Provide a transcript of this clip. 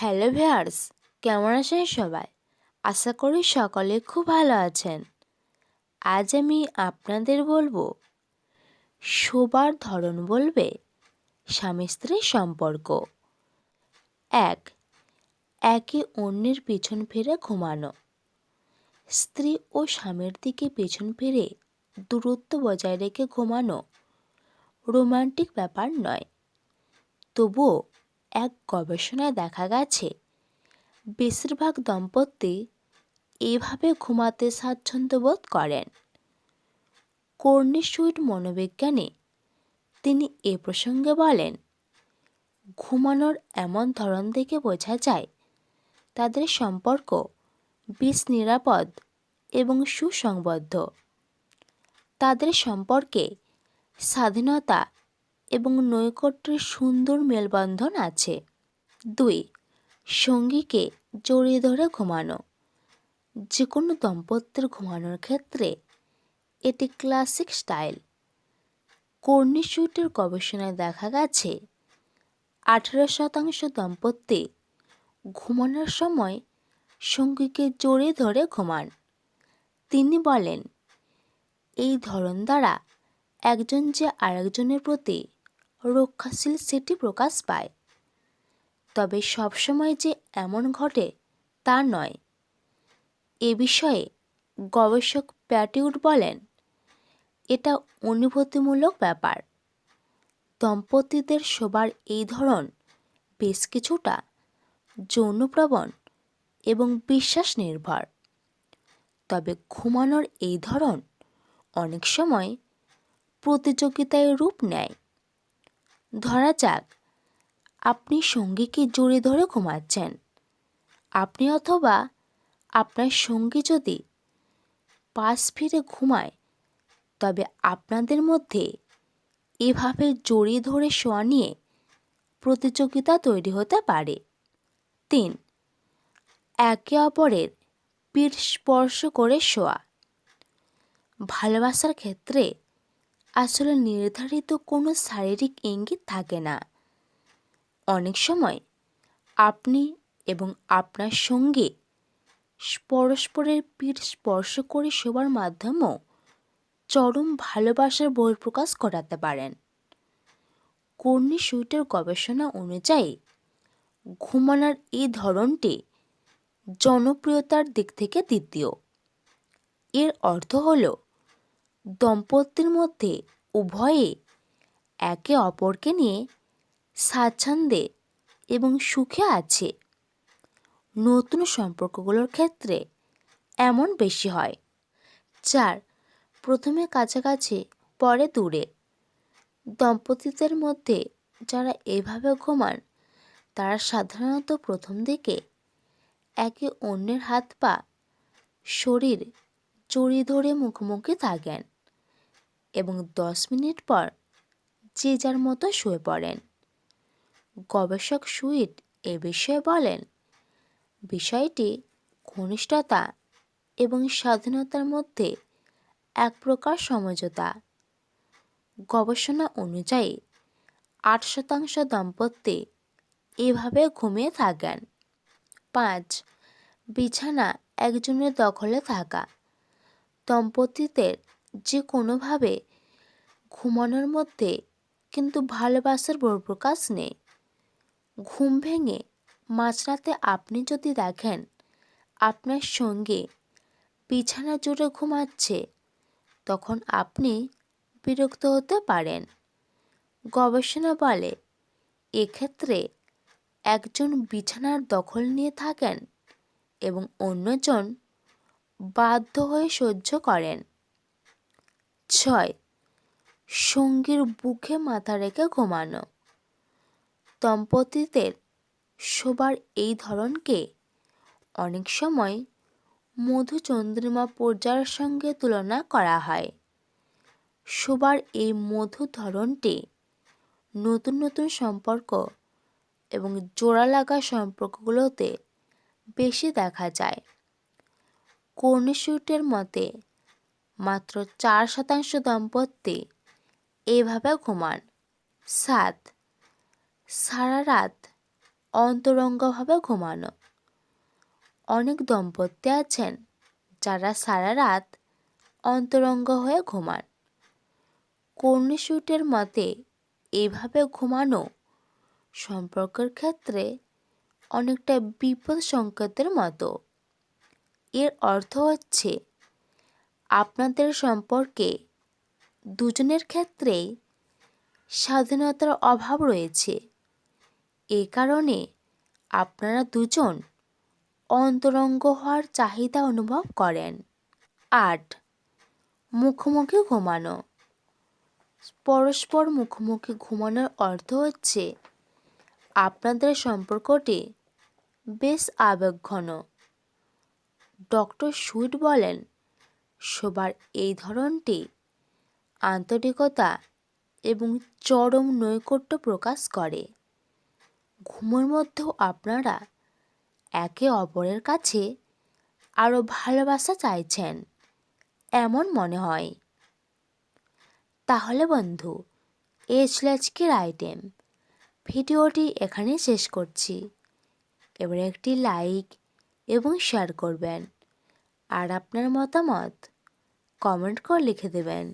Hello viewers কেমন আছেন সবাই? আশা করি সকলে খুব ভালো আছেন। আজ আমি আপনাদের বলব, শোবার ধরন বলবে স্বামী স্ত্রীর সম্পর্ক। এক, একে অন্যের পেছন ফিরে ঘুমানো। স্ত্রী ও স্বামীর দিকে পেছন ফিরে দূরত্ব বজায় রেখে ঘুমানো রোমান্টিক ব্যাপার নয়। তবুও এক গবেষণায় দেখা গেছে, বেশিরভাগ দম্পতি এভাবে ঘুমাতে স্বাচ্ছন্দ্য বোধ করেন। কর্নি সুইট মনোবিজ্ঞানী তিনি এ প্রসঙ্গে বলেন, ঘুমানোর এমন ধরন দেখে বোঝা যায় তাদের সম্পর্ক বেশ নিরাপদ এবং সুসংবদ্ধ। তাদের সম্পর্কে স্বাধীনতা এবং নৈকট্যের সুন্দর মেলবন্ধন আছে। দুই, সঙ্গীকে জড়িয়ে ধরে ঘুমানো। যে কোনো দম্পত্যের ঘুমানোর ক্ষেত্রে এটি ক্লাসিক স্টাইল। কর্নি সুইটের গবেষণায় দেখা গেছে, আঠেরো শতাংশ দম্পতি ঘুমানোর সময় সঙ্গীকে জড়িয়ে ধরে ঘুমান। তিনি বলেন, এই ধরন দ্বারা একজন যে আরেকজনের প্রতি রক্ষাশীল সেটি প্রকাশ পায়। তবে সবসময় যে এমন ঘটে, তা নয়। এ বিষয়ে গবেষক প্যাটিউড বলেন, এটা অনুভূতিমূলক ব্যাপার। দম্পতিদের শোবার এই ধরন বেশ কিছুটা যৌনপ্রবণ এবং বিশ্বাস নির্ভর তবে ঘুমানোর এই ধরন অনেক সময় প্রতিযোগিতায় রূপ নেয়। ধরা যাক, আপনি সঙ্গীকে জড়িয়ে ধরে ঘুমাচ্ছেন। আপনি অথবা আপনার সঙ্গী যদি পাশ ফিরে ঘুমায়, তবে আপনাদের মধ্যে এভাবে জড়িয়ে ধরে শোয়া নিয়ে প্রতিযোগিতা তৈরি হতে পারে। তিন, একে অপরের পিঠ স্পর্শ করে শোয়া। ভালোবাসার ক্ষেত্রে আসলে নির্ধারিত কোনো শারীরিক ইঙ্গিত থাকে না। অনেক সময় আপনি এবং আপনার সঙ্গে পরস্পরের পিঠ স্পর্শ করে শোবার মাধ্যমেও চরম ভালোবাসার বহিঃপ্রকাশ ঘটাতে পারেন। কর্নি সুইটের গবেষণা অনুযায়ী ঘুমানোর এই ধরনটি জনপ্রিয়তার দিক থেকে দ্বিতীয়। এর অর্থ হল দম্পতির মধ্যে উভয়ে একে অপরকে নিয়ে স্বাচ্ছন্দ্যে এবং সুখে আছে। নতুন সম্পর্কগুলোর ক্ষেত্রে এমন বেশি হয়। চার, প্রথমে কাছাকাছি, পরে দূরে। দম্পতিদের মধ্যে যারা এভাবে ঘুমান, তারা সাধারণত প্রথম দিকে একে অন্যের হাত পা, শরীর জড়িয়ে ধরে মুখোমুখি থাকেন। এবং দশ মিনিট পর যে যার মতো শুয়ে পড়েন। গবেষক সুইট এ বিষয়ে বলেন, বিষয়টি ঘনিষ্ঠতা এবং স্বাধীনতার মধ্যে এক প্রকার সমঝোতা। গবেষণা অনুযায়ী, আট শতাংশ দম্পতি এভাবে ঘুমিয়ে থাকেন। পাঁচ, বিছানা একজনের দখলে থাকা। দম্পতিদের যে কোনোভাবে ঘুমানোর মধ্যে কিন্তু ভালোবাসার বহিঃপ্রকাশ নেই। ঘুম ভেঙে মাঝরাতে আপনি যদি দেখেন আপনার সঙ্গে বিছানা জুড়ে ঘুমাচ্ছে, তখন আপনি বিরক্ত হতে পারেন। গবেষণা বলে, এক্ষেত্রে একজন বিছানার দখল নিয়ে থাকেন এবং অন্যজন বাধ্য হয়ে সহ্য করেন। ছয়। সঙ্গীর বুকে মাথা রেখে ঘুমানো। দম্পতিদের শোবার এই ধরনকে অনেক সময় মধুচন্দ্রিমা পর্যায়ের সঙ্গে তুলনা করা হয়। শোবার এই মধু ধরনটি নতুন নতুন সম্পর্ক এবং জোড়া লাগা সম্পর্কগুলোতে বেশি দেখা যায়। কর্নিশুটের মতে মাত্র চার শতাংশ দম্পতি এভাবে ঘুমান। সাত। সারা রাত অন্তরঙ্গভাবে ঘুমানো। অনেক দম্পতি আছেন যারা সারা রাত অন্তরঙ্গ হয়ে ঘুমান। কর্ণিসুটের মতে এভাবে ঘুমানো সম্পর্কের ক্ষেত্রে অনেকটা বিপদ সংকেতের মতো। এর অর্থ হচ্ছে আপনাদের সম্পর্কে দুজনের ক্ষেত্রেই স্বাধীনতার অভাব রয়েছে। এ কারণে আপনারা দুজন অন্তরঙ্গ হওয়ার চাহিদা অনুভব করেন। আট, মুখোমুখি ঘুমানো। পরস্পর মুখোমুখি ঘুমানোর অর্থ হচ্ছে আপনাদের সম্পর্কটি বেশ আবেগঘন। ডক্টর সুইট বলেন শোবার এই ধরনটি আন্তরিকতা এবং চরম নৈকট্য প্রকাশ করে। ঘুমের মধ্যেও আপনারা একে অপরের কাছে আরও ভালোবাসা চাইছেন, এমন মনে হয়। তাহলে বন্ধু, এ ছিল আজকের আইটেম। ভিডিওটি এখানেই শেষ করছি। এবার একটি লাইক এবং শেয়ার করবেন। আর আপনার মতামত কমেন্ট করে লিখে দেবেন।